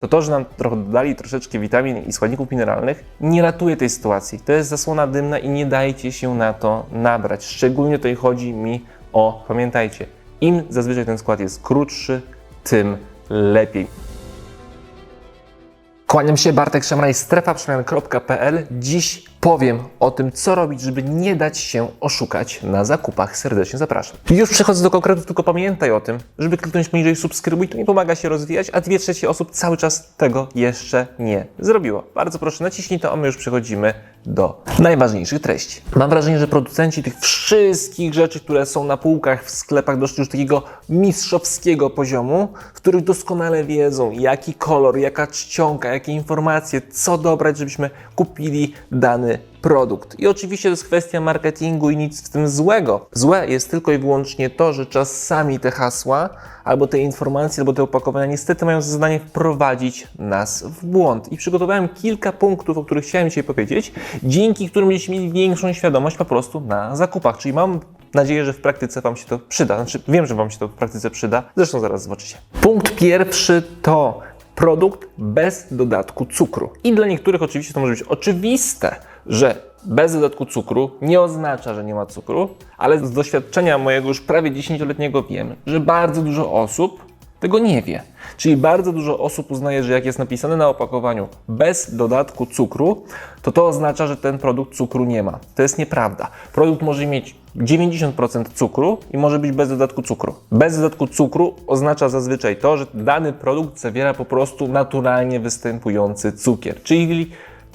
to to, że nam trochę dodali troszeczkę witamin i składników mineralnych, nie ratuje tej sytuacji. To jest zasłona dymna i nie dajcie się na to nabrać. Szczególnie tutaj chodzi mi o, pamiętajcie, im zazwyczaj ten skład jest krótszy, tym lepiej. Kłaniam się, Bartek Szemraj, strefaprzemian.pl. Dziś powiem o tym, co robić, żeby nie dać się oszukać na zakupach. Serdecznie zapraszam. Już przechodzę do konkretów, tylko pamiętaj o tym, żeby kliknąć poniżej subskrybuj, to nie pomaga się rozwijać, a dwie trzecie osób cały czas tego jeszcze nie zrobiło. Bardzo proszę, naciśnij to, a my już przechodzimy do najważniejszych treści. Mam wrażenie, że producenci tych wszystkich rzeczy, które są na półkach w sklepach, doszli już do takiego mistrzowskiego poziomu, w których doskonale wiedzą, jaki kolor, jaka czcionka, jakie informacje, co dobrać, żebyśmy kupili dany produkt. I oczywiście to jest kwestia marketingu i nic w tym złego. Złe jest tylko i wyłącznie to, że czasami te hasła, albo te informacje, albo te opakowania niestety mają za zadanie wprowadzić nas w błąd. I przygotowałem kilka punktów, o których chciałem dzisiaj powiedzieć, dzięki którym będziecie mieli większą świadomość po prostu na zakupach. Czyli mam nadzieję, że w praktyce Wam się to przyda. Znaczy, wiem, że Wam się to w praktyce przyda. Zresztą zaraz zobaczycie. Punkt pierwszy to produkt bez dodatku cukru. I dla niektórych oczywiście to może być oczywiste, że bez dodatku cukru nie oznacza, że nie ma cukru, ale z doświadczenia mojego już prawie 10-letniego wiem, że bardzo dużo osób tego nie wie. Czyli bardzo dużo osób uznaje, że jak jest napisane na opakowaniu bez dodatku cukru, to to oznacza, że ten produkt cukru nie ma. To jest nieprawda. Produkt może mieć 90% cukru i może być bez dodatku cukru. Bez dodatku cukru oznacza zazwyczaj to, że dany produkt zawiera po prostu naturalnie występujący cukier. Czyli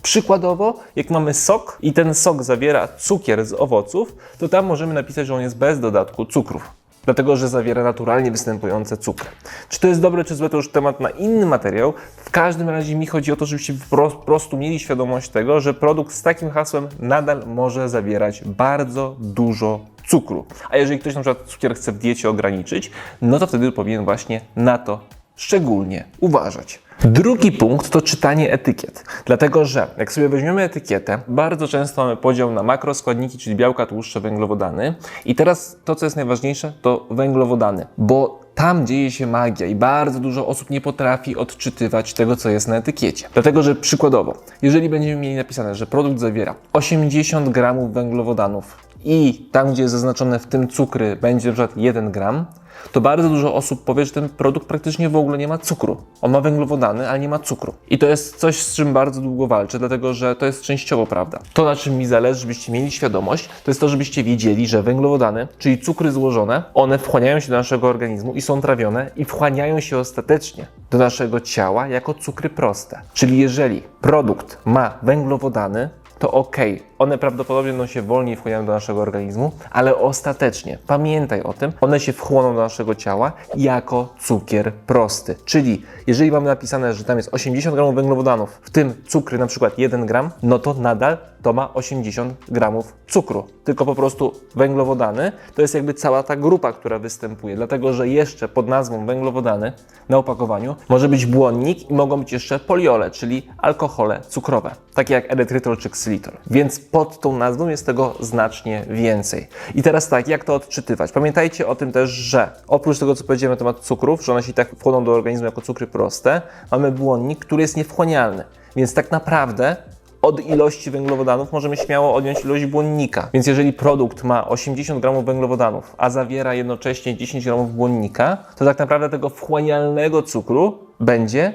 Przykładowo, jak mamy sok i ten sok zawiera cukier z owoców, to tam możemy napisać, że on jest bez dodatku cukrów. Dlatego, że zawiera naturalnie występujące cukry. Czy to jest dobre, czy złe, to już temat na inny materiał. W każdym razie mi chodzi o to, żebyście po prostu mieli świadomość tego, że produkt z takim hasłem nadal może zawierać bardzo dużo cukru. A jeżeli ktoś na przykład cukier chce w diecie ograniczyć, no to wtedy powinien właśnie na to szczególnie uważać. Drugi punkt to czytanie etykiet. Dlatego, że jak sobie weźmiemy etykietę, bardzo często mamy podział na makroskładniki, czyli białka, tłuszcze, węglowodany. I teraz to, co jest najważniejsze, to węglowodany, bo tam dzieje się magia i bardzo dużo osób nie potrafi odczytywać tego, co jest na etykiecie. Dlatego, że przykładowo, jeżeli będziemy mieli napisane, że produkt zawiera 80 gramów węglowodanów i tam, gdzie jest zaznaczone w tym cukry, będzie przykład 1 gram, to bardzo dużo osób powie, że ten produkt praktycznie w ogóle nie ma cukru. On ma węglowodany, ale nie ma cukru. I to jest coś, z czym bardzo długo walczę, dlatego że to jest częściowo prawda. To, na czym mi zależy, żebyście mieli świadomość, to jest to, żebyście wiedzieli, że węglowodany, czyli cukry złożone, one wchłaniają się do naszego organizmu i są trawione i wchłaniają się ostatecznie do naszego ciała jako cukry proste. Czyli jeżeli produkt ma węglowodany, to ok, one prawdopodobnie no, się wolniej wchłaniają do naszego organizmu, ale ostatecznie, pamiętaj o tym, one się wchłoną do naszego ciała jako cukier prosty. Czyli jeżeli mamy napisane, że tam jest 80 gramów węglowodanów, w tym cukry na przykład 1 gram, no to nadal to ma 80 gramów cukru. Tylko po prostu węglowodany to jest jakby cała ta grupa, która występuje, dlatego że jeszcze pod nazwą węglowodany na opakowaniu może być błonnik i mogą być jeszcze poliole, czyli alkohole cukrowe, takie jak erytrytol czy ksylitol. Więc pod tą nazwą jest tego znacznie więcej. I teraz tak, jak to odczytywać? Pamiętajcie o tym też, że oprócz tego, co powiedziałem na temat cukrów, że one się tak wchłoną do organizmu jako cukry proste, mamy błonnik, który jest niewchłanialny. Więc tak naprawdę od ilości węglowodanów możemy śmiało odjąć ilość błonnika. Więc jeżeli produkt ma 80 gramów węglowodanów, a zawiera jednocześnie 10 gramów błonnika, to tak naprawdę tego wchłanialnego cukru będzie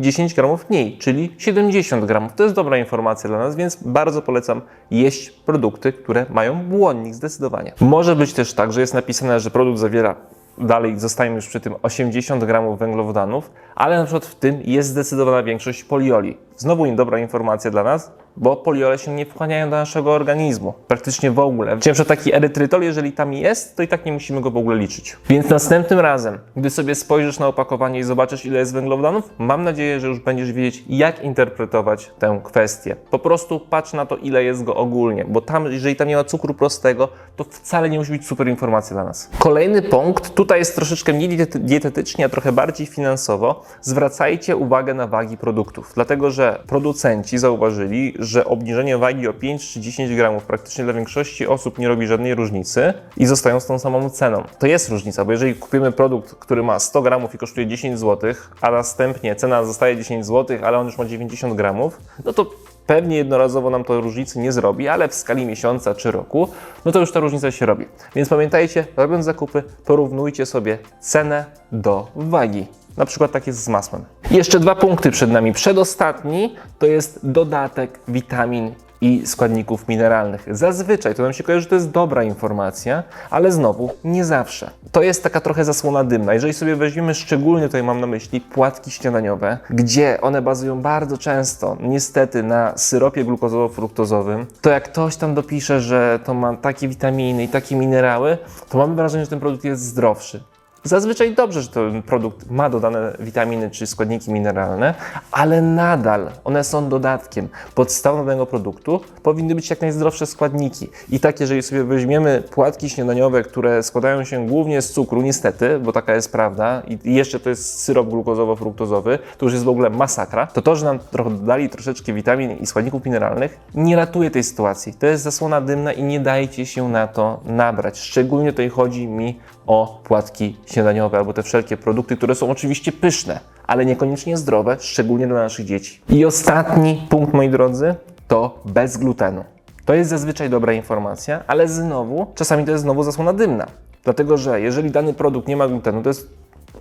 10 gramów mniej, czyli 70 gramów. To jest dobra informacja dla nas, więc bardzo polecam jeść produkty, które mają błonnik zdecydowanie. Może być też tak, że jest napisane, że produkt zawiera dalej zostajemy już przy tym 80 gramów węglowodanów, ale na przykład w tym jest zdecydowana większość polioli. Znowu niedobra informacja dla nas, bo poliole się nie wchłaniają do naszego organizmu. Praktycznie w ogóle. Że taki erytrytol, jeżeli tam jest, to i tak nie musimy go w ogóle liczyć. Więc następnym razem, gdy sobie spojrzysz na opakowanie i zobaczysz, ile jest węglowodanów, mam nadzieję, że już będziesz wiedzieć, jak interpretować tę kwestię. Po prostu patrz na to, ile jest go ogólnie, bo tam, jeżeli tam nie ma cukru prostego, to wcale nie musi być super informacja dla nas. Kolejny punkt, tutaj jest troszeczkę mniej dietetycznie, a trochę bardziej finansowo. Zwracajcie uwagę na wagi produktów, dlatego że producenci zauważyli, że obniżenie wagi o 5 czy 10 gramów praktycznie dla większości osób nie robi żadnej różnicy i zostają z tą samą ceną. To jest różnica, bo jeżeli kupimy produkt, który ma 100 gramów i kosztuje 10 zł, a następnie cena zostaje 10 zł, ale on już ma 90 gramów, no to pewnie jednorazowo nam to różnicy nie zrobi, ale w skali miesiąca czy roku, no to już ta różnica się robi. Więc pamiętajcie, robiąc zakupy, porównujcie sobie cenę do wagi. Na przykład tak jest z masłem. Jeszcze dwa punkty przed nami. Przedostatni to jest dodatek witamin i składników mineralnych. Zazwyczaj to nam się kojarzy, że to jest dobra informacja, ale znowu nie zawsze. To jest taka trochę zasłona dymna. Jeżeli sobie weźmiemy szczególnie, tutaj mam na myśli płatki śniadaniowe, gdzie one bazują bardzo często, niestety, na syropie glukozowo-fruktozowym, to jak ktoś tam dopisze, że to ma takie witaminy i takie minerały, to mamy wrażenie, że ten produkt jest zdrowszy. Zazwyczaj dobrze, że ten produkt ma dodane witaminy czy składniki mineralne, ale nadal one są dodatkiem. Podstawą danego produktu powinny być jak najzdrowsze składniki. I tak, jeżeli sobie weźmiemy płatki śniadaniowe, które składają się głównie z cukru, niestety, bo taka jest prawda, i jeszcze to jest syrop glukozowo-fruktozowy, to już jest w ogóle masakra, to to, że nam trochę dodali troszeczkę witamin i składników mineralnych, nie ratuje tej sytuacji. To jest zasłona dymna i nie dajcie się na to nabrać. Szczególnie tutaj chodzi mi o płatki śniadaniowe albo te wszelkie produkty, które są oczywiście pyszne, ale niekoniecznie zdrowe, szczególnie dla naszych dzieci. I ostatni punkt, moi drodzy, to bez glutenu. To jest zazwyczaj dobra informacja, ale znowu, czasami to jest znowu zasłona dymna. Dlatego, że jeżeli dany produkt nie ma glutenu, to jest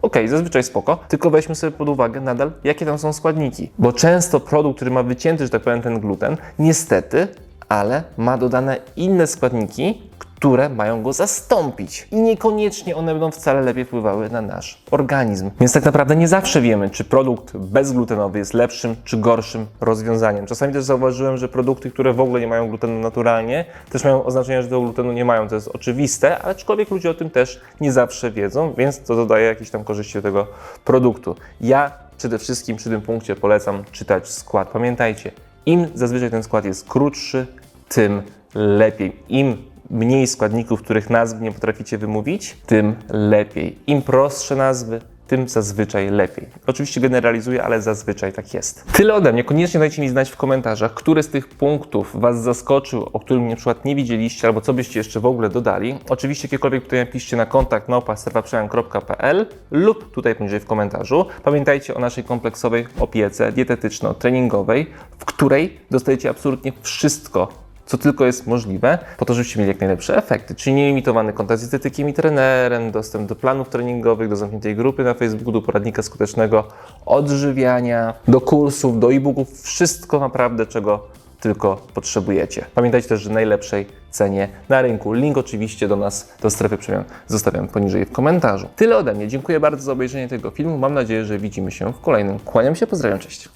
ok, zazwyczaj spoko, tylko weźmy sobie pod uwagę nadal, jakie tam są składniki. Bo często produkt, który ma wycięty, że tak powiem, ten gluten, niestety, ale ma dodane inne składniki, które mają go zastąpić. I niekoniecznie one będą wcale lepiej wpływały na nasz organizm. Więc tak naprawdę nie zawsze wiemy, czy produkt bezglutenowy jest lepszym czy gorszym rozwiązaniem. Czasami też zauważyłem, że produkty, które w ogóle nie mają glutenu naturalnie, też mają oznaczenie, że tego glutenu nie mają. To jest oczywiste, aczkolwiek ludzie o tym też nie zawsze wiedzą, więc to dodaje jakieś tam korzyści do tego produktu. Ja przede wszystkim przy tym punkcie polecam czytać skład. Pamiętajcie, im zazwyczaj ten skład jest krótszy, tym lepiej. Im mniej składników, których nazw nie potraficie wymówić, tym lepiej. Im prostsze nazwy, tym zazwyczaj lepiej. Oczywiście generalizuję, ale zazwyczaj tak jest. Tyle ode mnie. Koniecznie dajcie mi znać w komentarzach, który z tych punktów Was zaskoczył, o którym na przykład nie widzieliście, albo co byście jeszcze w ogóle dodali. Oczywiście jakiekolwiek pytania piszcie na kontakt małpa.pl lub tutaj poniżej w komentarzu. Pamiętajcie o naszej kompleksowej opiece dietetyczno-treningowej, w której dostajecie absolutnie wszystko, co tylko jest możliwe, po to, żebyście mieli jak najlepsze efekty, czyli nielimitowany kontakt z dietetykiem i trenerem, dostęp do planów treningowych, do zamkniętej grupy na Facebooku, do poradnika skutecznego odżywiania, do kursów, do e-booków, wszystko naprawdę, czego tylko potrzebujecie. Pamiętajcie też, że najlepszej cenie na rynku. Link oczywiście do nas, do strefy przemian zostawiam poniżej w komentarzu. Tyle ode mnie. Dziękuję bardzo za obejrzenie tego filmu. Mam nadzieję, że widzimy się w kolejnym. Kłaniam się, pozdrawiam, cześć.